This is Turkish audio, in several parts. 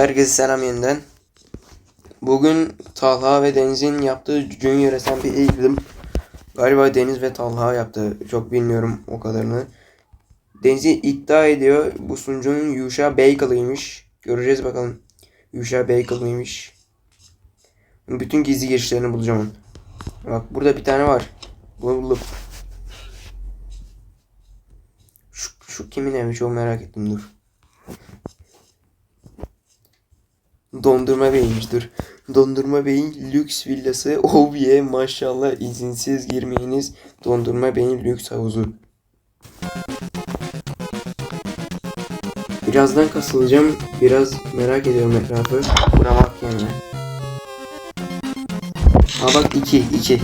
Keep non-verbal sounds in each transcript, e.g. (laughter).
Herkese selam yeniden. Bugün Talha ve Deniz'in yaptığı Junior SMP'ye girdim. Galiba Deniz ve Talha yaptı. Çok bilmiyorum o kadarını. Deniz'i iddia ediyor. Bu sunucunun Yuşa Bakel'ıymış. Göreceğiz bakalım. Yuşa Bakel mıymış? Bütün gizli girişlerini bulacağım. Bak burada bir tane var. Buldum. Şu, şu kimin evi çok merak ettim dur. Dondurma Bey'miş dur. Dondurma Bey'in lüks villası. (laughs) Oh yeah maşallah izinsiz girmeyiniz. Dondurma Bey'in lüks havuzu. Birazdan kasılacağım. Biraz merak ediyorum etrafı. Buna bak yani. Ha bak iki iki.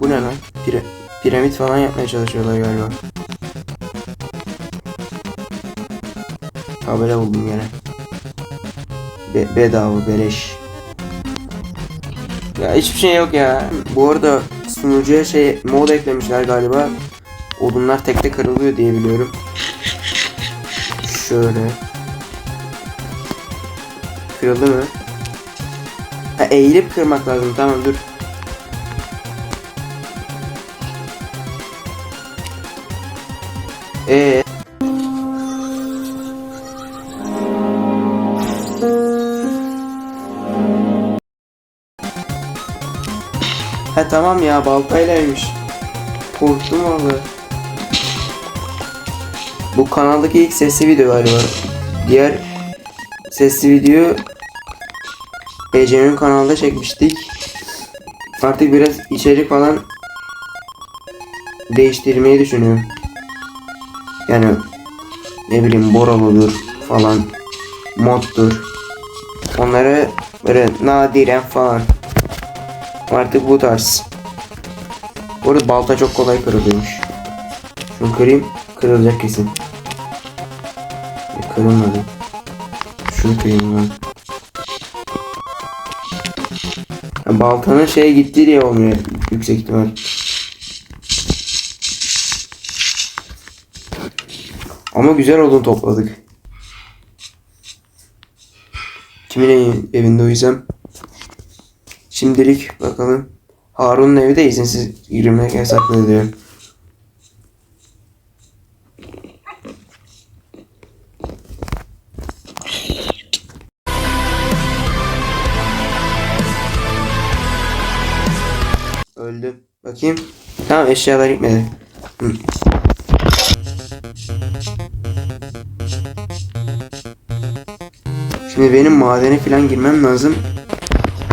Bu ne lan? Pira- piramit falan yapmaya çalışıyorlar galiba. Tabela buldum gene. Be bedava beleş. Ya hiçbir şey yok ya. Bu arada sunucuya şey mod eklemişler galiba. Odunlar tekte kırılıyor diye biliyorum. Şöyle. Kırıldı mı? Ha eğilip kırmak lazım. Tamam dur. Ee Ha tamam ya baltaylaymış. Korktum vallahi. Bu kanaldaki ilk sesli video galiba. Diğer sesli video Ece'nin kanalda çekmiştik. Artık biraz içerik falan değiştirmeyi düşünüyorum. Yani ne bileyim Boralo'dur falan moddur. Onları böyle nadiren falan. Artık bu tarz. Bu arada balta çok kolay kırılıyormuş. Şunu kırayım. Kırılacak kesin. E, Kırılmadı. Şunu kırayım ben. Ha, baltanın şeye gitti diye olmuyor yüksek ihtimal. Ama güzel odun topladık. Kimin evi- evinde uyusam? Şimdilik bakalım. Harun'un evi de izinsiz girmek yasaklı diyor. Öldü. Bakayım. Tamam eşyalar gitmedi. Hı. Şimdi benim madene falan girmem lazım.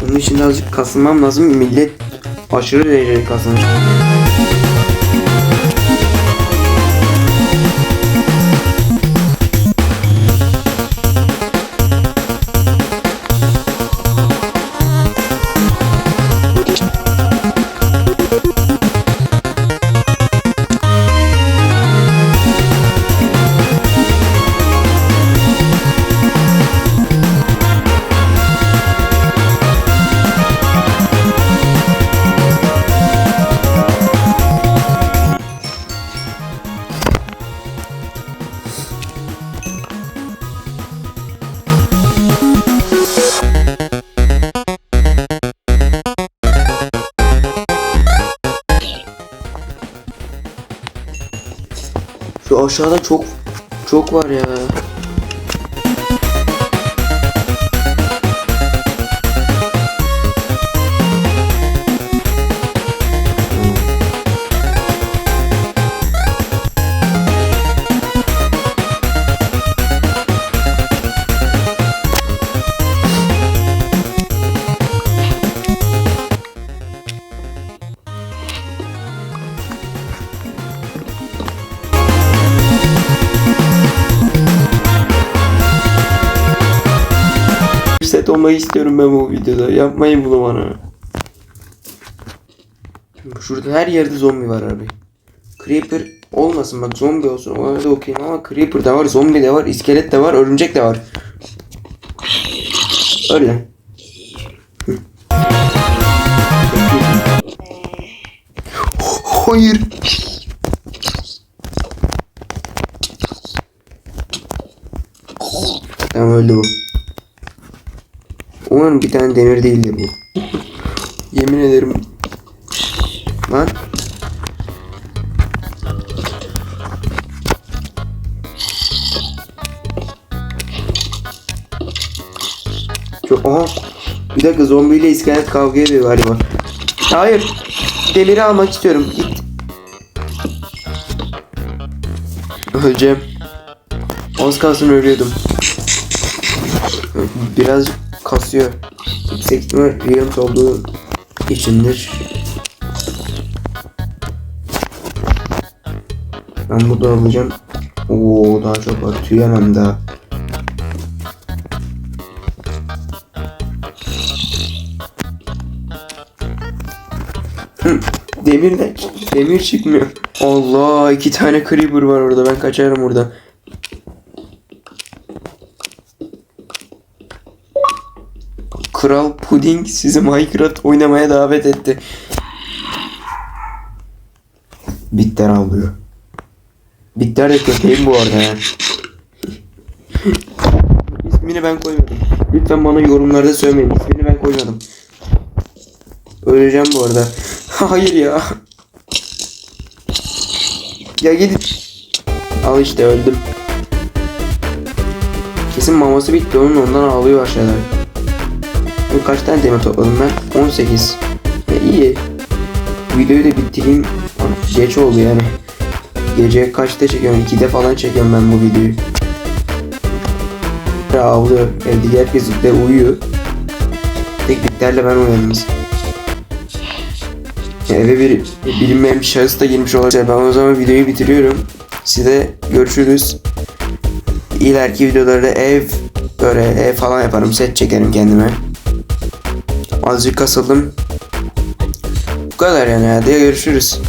Bunun için de azıcık kasılmam lazım. Millet aşırı derecede kasılmış. Aşağıda çok çok var ya. Set olmayı istiyorum ben bu videoda. Yapmayın bunu bana. Şurada her yerde zombi var abi. Creeper olmasın bak zombi olsun ona da okuyayım ama Creeper de var, zombi de var, iskelet de var, örümcek de var. Öyle. Hayır. Tamam öldü bu. Umarım bir tane demir değildir bu. Yemin ederim. Lan. Çok aha. Bir dakika zombiyle iskelet kavga ediyor galiba. Hayır. Demiri almak istiyorum. Git. Öleceğim. Az kalsın ölüyordum. Birazcık kasıyor. Yüksek ihtimal olduğu içindir. Ben bunu alacağım. Oo daha çok var. Tüyemem daha. Hı, Demir? Demir çıkmıyor. Allah iki tane creeper var orada. Ben kaçarım oradan. Kral Pudding sizi Minecraft oynamaya davet etti. Bitter avlıyor. Bitter de köpeğim bu arada ya. İsmini ben koymadım. Lütfen bana yorumlarda söylemeyin. İsmini ben koymadım. Öleceğim bu arada. (laughs) Hayır ya. Ya gidip. Al işte öldüm. Kesin maması bitti onun ondan ağlıyor aşağıda. Kaç tane demir topladım ben? 18. Ya iyi. Videoyu da bitireyim. Geç oldu yani. Gece kaçta çekiyorum? 2'de falan çekiyorum ben bu videoyu. Ağlıyor. Evde herkes de uyuyor. Tek bitlerle ben uyandım. Eve bir bilinmeyen bir şahıs da girmiş olacak. Ben o zaman videoyu bitiriyorum. Size görüşürüz. İleriki videolarda ev böyle ev falan yaparım. Set çekerim kendime. Azıcık kasıldım. Bu kadar yani hadi görüşürüz.